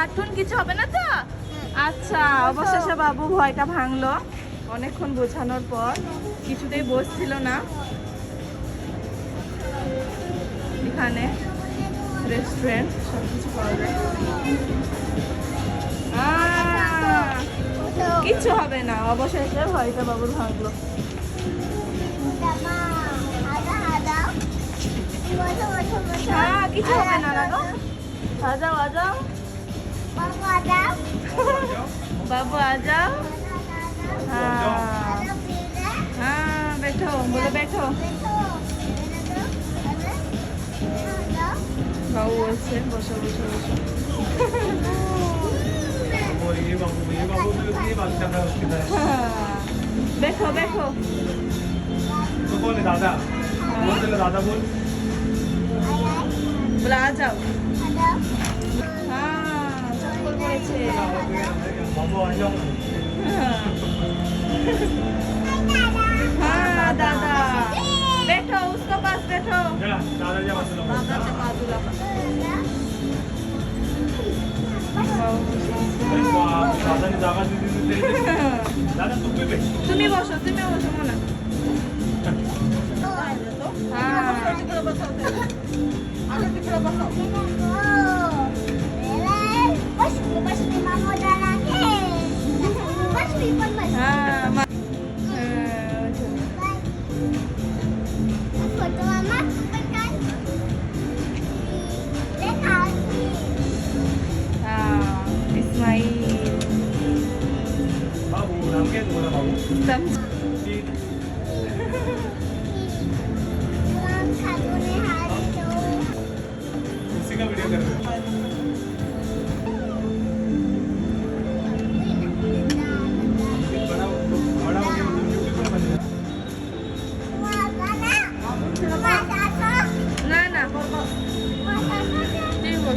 কার্টুন কিছু হবে না তো আচ্ছা অবশেষে বাবু ভয়টা ভাঙলো অনেকক্ষণ বোঝানোর পর কিছুতেই বসছিল না এখানে রেস্টুরেন্ট সবকিছু কিছু পাওয়া যায় কিছু হবে না অবশেষে ভয়টা বাবুর ভাঙলো হ্যাঁ কিছু হবে না দাদা আজাও আজাও 바보하자. 바보하자. 아, 아, 배터, 몰라 배터. 가오 월세, 버셔, 버셔, 버셔. 배터, 배터. 그거는 나다. 그거는 나다 본. बोला आ जाओ 그치. हाँ दादा बैठो उसके पास बैठो दादा से बाजू तुम्ही बसो तुम्ही बसो म्हणा हा तिकडे बसव तिकडे बसव 남게 돌아가고 उसी का वीडियो कर रहे हैं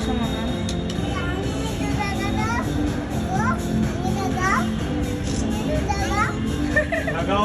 Thank you.